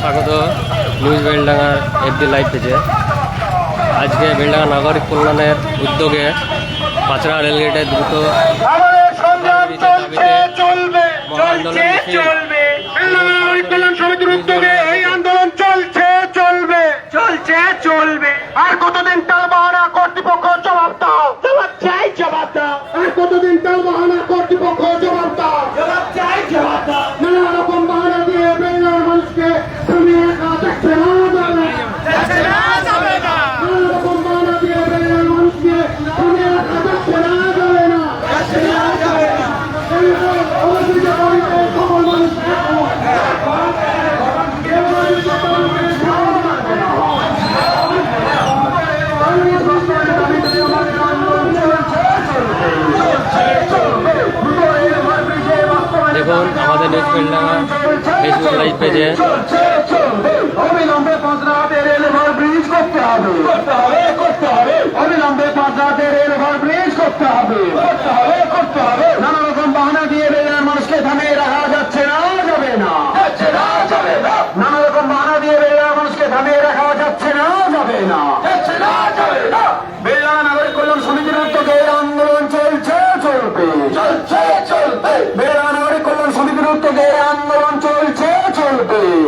স্বাগত news বেলডাঙ্গার FD live পেজে। আজকে বেলডাঙ্গা নাগরিক কল্যাণের উদ্যোগে পাচড়া রেলগেটে দ্রুত আর সংগ্রাম আমাদের ফেসবুক লাইভ পেজে অবিলম্বে পাঁচরাতে রেল ওভার ব্রিজ করতে হবে। করতে হবে করতে হবে। অবিলম্বে পাঁচরাতে রেল ওভার ব্রিজ করতে হবে। করতে হবে করতে হবে। নানা রকম বাহানা দিয়ে বেলার মানুষকে থামিয়ে রাখা যাচ্ছে না যাবে না। যাচ্ছে না যাবে না। নানা রকম বাহানা দিয়ে বেলার মানুষকে থামিয়ে রাখা যাচ্ছে না যাবে না।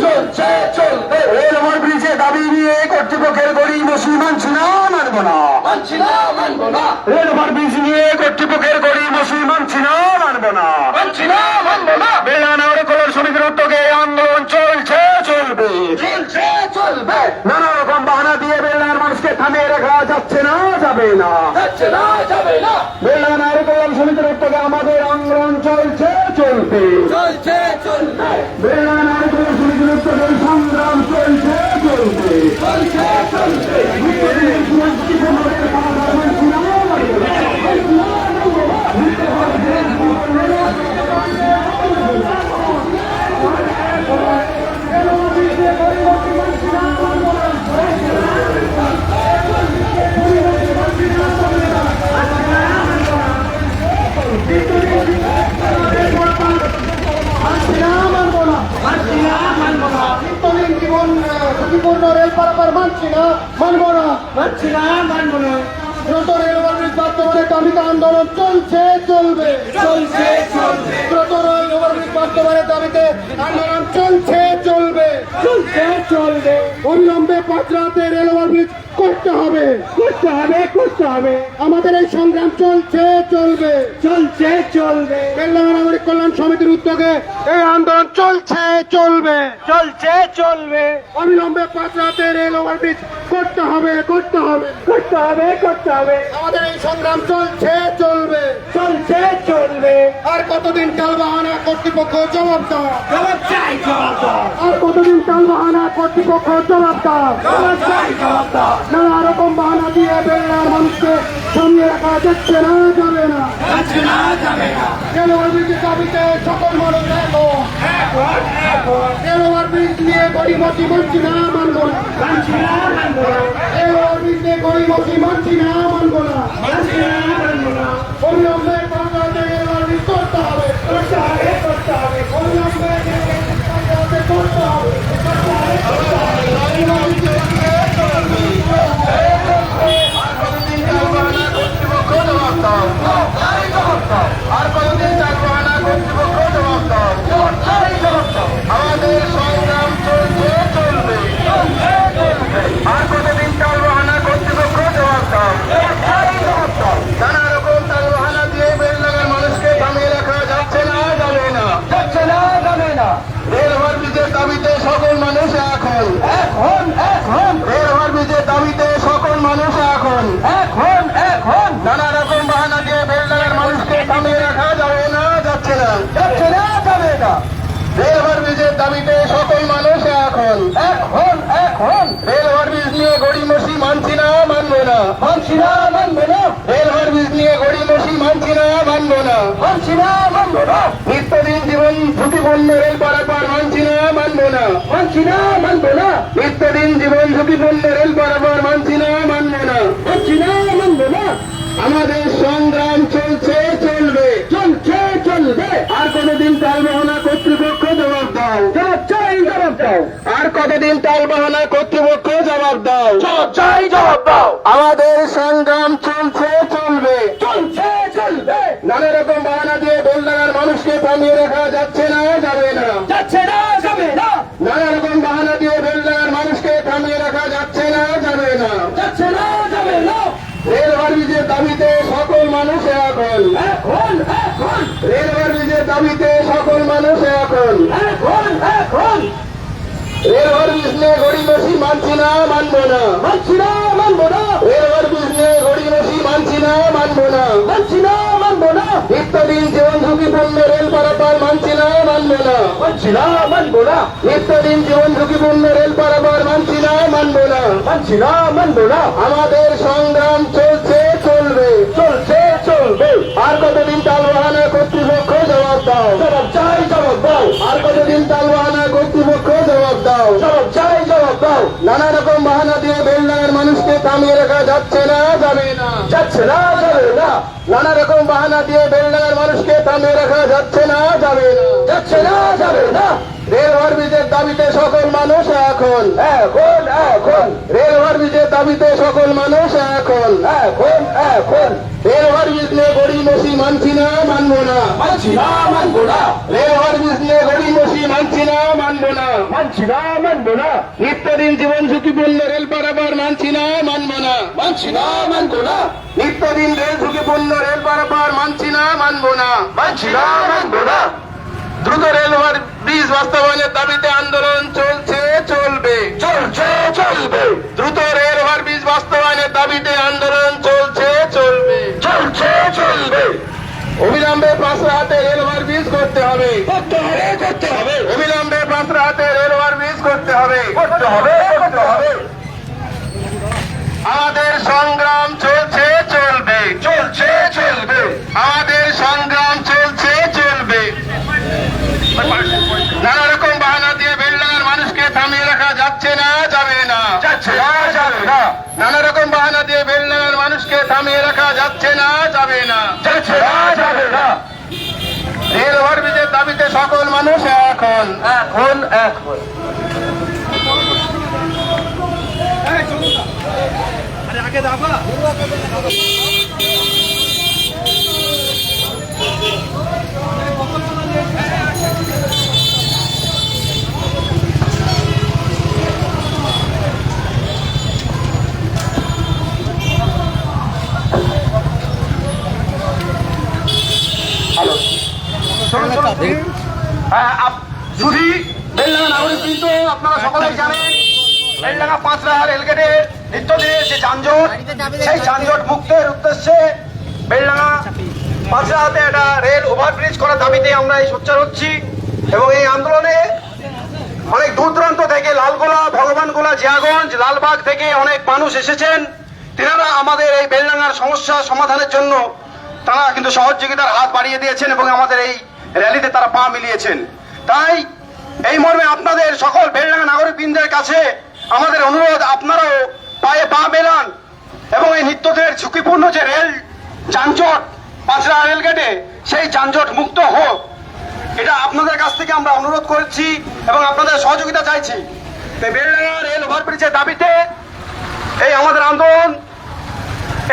চলছে চলবে। রেল ওভার ব্রিজে দাবি নিয়ে কর্তৃপক্ষের গরিব মসি মানছি না মানবো না। মানছি না মানবো না। রেল ওভার ব্রিজ নিয়ে কর্তৃপক্ষের গরিব মসি মানছি না মানবো না। মানছি না মানবো না। বেলা নাগরিক কল্যাণ সমিতির উদ্যোগে আন্দোলন চলছে চলবে। চলছে চলবে। নানা রকম বাহানা দিয়ে বেলার মানুষকে থামিয়ে রাখা যাচ্ছে না যাবে না। যাচ্ছে না যাবে না। বেলা নাগরিক কল্যাণ সমিতির উদ্যোগে আমাদের আন্দোলন চলছে চলবে। চলছে চলবে। বেলা সমিতির সংগ্রাম চলছে চলছে। চলছে পারাপার মানছি না মানবো না। মানছি না মানবো না। দ্রুত দাবিতে আন্দোলন চলছে চলবে। চলছে চলবে। দ্রুত রেল ওভারব্রিজ বাস্তবায়নের দাবিতে আন্দোলন চলছে চলবে। চলছে চলবে। অবিলম্বে পাঁচরাতে রেল ওভারব্রিজ করতে হবে। করতে হবে করতে হবে। আমাদের এই সংগ্রাম চলছে চলবে। চলছে চলবে। বেলডাঙ্গা নাগরিক কল্যাণ সমিতির উদ্যোগে এই আন্দোলন চলছে চলবে। চলছে চলবে। অবিলম্বে পাঁচরাতে রেল ওভারব্রিজ করতে হবে করতে হবে। করতে হবে করতে হবে। আমাদের এই সংগ্রাম চলছে চলবে। চলছে চলবে। আর কতদিন টাল বাহানা কর্তৃপক্ষ জবাব দাও। জবাব চাই জবাব দাও। আর কতদিন টাল বাহানা কর্তৃপক্ষ জবাব দাও। জবাব চাই জবাব দাও। নানা রকম বাহানা দিয়ে বেলনার মানুষকে সামনে রাখা যাচ্ছে না যাবে না। না দাবিতে সকল মানুষ ওভারব্রিজ নিয়ে গরিবতী মানছি না মানবো না। মানছি না মানবো না। নিয়ে গরিবতী মানছি না মানবো না। অবিলম্বে পাঁচরাতে রেল ওভারব্রিজ করতে হবে করতে হবে করতে হবে অবিলম্বে পাঁচরাতে করতে হবে আর কতদিন চাকরি না কর্তৃপক্ষ জবাব দাও আমাদের সংগ্রাম চলছে চলবে আর কতদিন চাল বাহানা কর্তৃপক্ষ জবাব দাও নানা রকম চাল বাহানা দিয়ে বেলডাঙ্গার মানুষকে থামিয়ে রাখা যাচ্ছে না যাবে না যাচ্ছে না যাবে না রেল ওভারব্রিজের দাবিতে সকল মানুষ এখন এখন এখন রেল ওভারব্রিজের দাবিতে সকল মানুষ এখন এখন এখন নানা রকম বাহানা দিয়ে বেলডাঙ্গার মানুষকে থামিয়ে রাখা যাবে না যাচ্ছে না। যাচ্ছে না যাবে না। রেল ওভারব্রিজের দাবিতে সকল মানুষ এখন এখন এখন রেল ওভারব্রিজ নিয়ে গড়িমসি মানছি না মানবো না। মানছি না মানবো না। রেল ওভারব্রিজ নিয়ে গড়িমসি মানছি না মানবো না। মানছি না মানবো না। নিত্যদিন জীবন ঝুঁকিপূর্ণ রেল পারাপার মানছি না মানবো না। মানছি না মানবো না। নিত্যদিন জীবন ঝুঁকিপূর্ণ রেল পারাপার মানছি না মানবো না। মানছি না মানবো না। আমাদের সংগ্রাম চলছে চলবে। চলছে চলবে। আর কোনদিন তালবাহনা কর্তৃপক্ষ জবাব দাও। জবাব চাই জবাব দাও। আর কতদিন টাল বাহানা কর্তৃপক্ষ জবাব দাও। জবাব চাই জবাব দাও। আমাদের সংগ্রাম চলছে চলবে। চলছে চলবে। নানা রকম বাহানা দিয়ে বেলডাঙ্গার মানুষকে থামিয়ে রাখা যাচ্ছে না যাবে না। যাচ্ছে না নানা রকম বাহানা দিয়ে বেলডাঙ্গার মানুষকে থামিয়ে রাখা যাচ্ছে না যাবে না। যাচ্ছে না যাবে না। রেল ভার্বিজের দাবিতে সকল মানুষ এখন এখন এখন। রেল ভার্বিজের দাবিতে সকল মানুষ এখন এখন এখন। রেল ভার্বিজ নিয়ে গড়িমসি মানছি না মানবো না। মানছি না মানবো না। রেল ভার্বিজ নিয়ে গড়িমসি মানছি না মানবো না। মানছি না মানবো না। ইত্যাদি জীবন ঝুঁকিপূর্ণ রেল পারাপার মানছি না মানবো না। মানছি না মানবো না। ইত্যাদি জীবন ঝুঁকিপূর্ণ রেল পারাপার মানছি না মানবো না। মানছি না মানবো না। আমাদের সংগ্রাম চলছে আর কতদিন তালবাহানা কর্তৃপক্ষ জবাব দাও? জবাব চাই জবাব দাও। আর কতদিন তালবাহানা কর্তৃপক্ষ জবাব দাও? জবাব চাই জবাব দাও। নানা রকম বাহানা দিয়ে বেলডাঙ্গার মানুষকে থামিয়ে রাখা যাচ্ছে না যাবে না। যাচ্ছে না যাবে না। নানা রকম বাহানা দিয়ে বেলডাঙ্গার মানুষকে থামিয়ে রাখা যাচ্ছে না যাবে না। যাচ্ছে না যাবে না। রেল ভার্বিজের দাবিতে সকল মানুষ এখন এখন এখন রেল ভার্বিজের দাবিতে সকল মানুষ এখন এখন এখন গড়িমসি মানছি না মানবো না। মানছি না মানবো না। রেল ভার্বিজ নিয়ে গড়িমসি মানছি না মানবো না। মানছি না মানবো না। নিত্যদিন জীবন ঝুঁকিপূর্ণ রেল পারাপার মানছি না মানবো না। মানছি না মানবো না। নিত্যদিন রেল ঝুঁকিপূর্ণ রেল পারাপার মানছি না মানবো না। মানছি না মানবো না। দ্রুত রেল ব্রিজ বাস্তবায়নের দাবিতে আন্দোলন হবে করতে হবে করতে হবে। অবিলম্বে পাঁচরা হাতে রেল ব্রিজ করতে হবে। করতে হবে করতে হবে। আমাদের সংগ্রাম চলছে চলবে। চলছে চলবে। আমাদের সংগ্রাম চলছে চলবে। নানা রকম বাহানা দিয়ে বেলডাঙ্গার মানুষকে থামিয়ে রাখা যাচ্ছে না যাবে না। যাচ্ছে না যাবে না। নানা রকম বাহানা দিয়ে বেলডাঙ্গার মানুষকে থামিয়ে রাখা যাচ্ছে না যাবে না যাচ্ছে না যাবে না রেল ওভারব্রিজের দাবিতে সকল মানুষ এখন এখন এখন আগে আপ- কিন্তু আপনারা সকলেই জানেন বেলডাঙ্গা পাঁচরা রেলগেটে নিত্যদিনের যে যানজট একটা রেল ওভারব্রিজ করার দাবিতে আমরা এই এবং এই আন্দোলনে অনেক দূর দূরান্ত থেকে লালগোলা ভগবানগোলা জিয়াগঞ্জ লালবাগ থেকে অনেক মানুষ এসেছেন তেনারা আমাদের এই বেলডাঙ্গার সমস্যা সমাধানের জন্য তারা কিন্তু সহযোগিতার হাত বাড়িয়ে দিয়েছেন এবং আমাদের এই র্যালিতে তারা পা মিলিয়েছেন। তাই এই মর্মে আপনাদের সকল বেলডাঙ্গা নাগরিকবৃন্দের কাছে আমাদের অনুরোধ, আপনারাও পায়ে পা মেলান এবং এই নিত্যদের ঝুঁকিপূর্ণ যে রেল যানজট, পাঁচরা রেলগেটে সেই যানজট মুক্ত হোক। এটা আপনাদের কাছ থেকে আমরা অনুরোধ করছি এবং আপনাদের সহযোগিতা চাইছি। বেলডাঙ্গা রেল ওভারব্রিজের দাবিতে এই আমাদের আন্দোলন,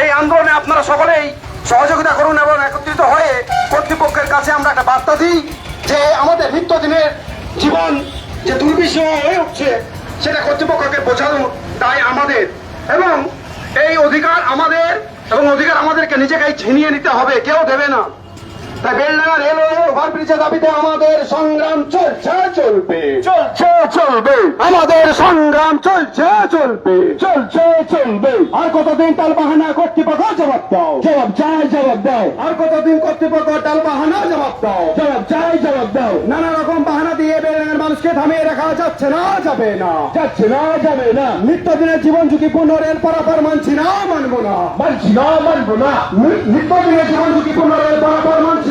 এই আন্দোলনে আপনারা সকলেই সহযোগিতা করুন এবং একত্রিত হয়ে কর্তৃপক্ষের কাছে আমরা একটা বার্তা দিই যে আমাদের নিত্যদিনের জীবন যে দুর্বিষহ হয়ে উঠছে, সেটা কর্তৃপক্ষকে বোঝানো তাই আমাদের। এবং এই অধিকার আমাদের এবং অধিকার আমাদেরকে নিজেকে ছিনিয়ে নিতে হবে, কেউ দেবে না। তাই বেলডাঙ্গা রেলওয়ে ওভারব্রিজের দাবিতে আমাদের সংগ্রাম চলছে চলবে। চলছে চলবে। আমাদের সংগ্রাম চলছে চলবে। চলছে চলবে। আর কতদিন তাল বাহানা কর্তৃপক্ষ জবাব দাও। জবাব চাই জবাব দাও। আর কতদিন কর্তৃপক্ষ তাল বাহানা জবাব দাও। জবাব চাই জবাব দাও। নানা রকম বাহানা দিয়ে বেলডাঙ্গার মানুষকে থামিয়ে রাখা যাচ্ছে না যাবে না। যাচ্ছে না যাবে না। নিত্যদিনের জীবন ঝুঁকিপূর্ণ রেল পারাপার মানছি না মানবো না। মানছি না মানবো না। নিত্যদিনের জীবন ঝুঁকিপূর্ণ রেল পারাপার মানছি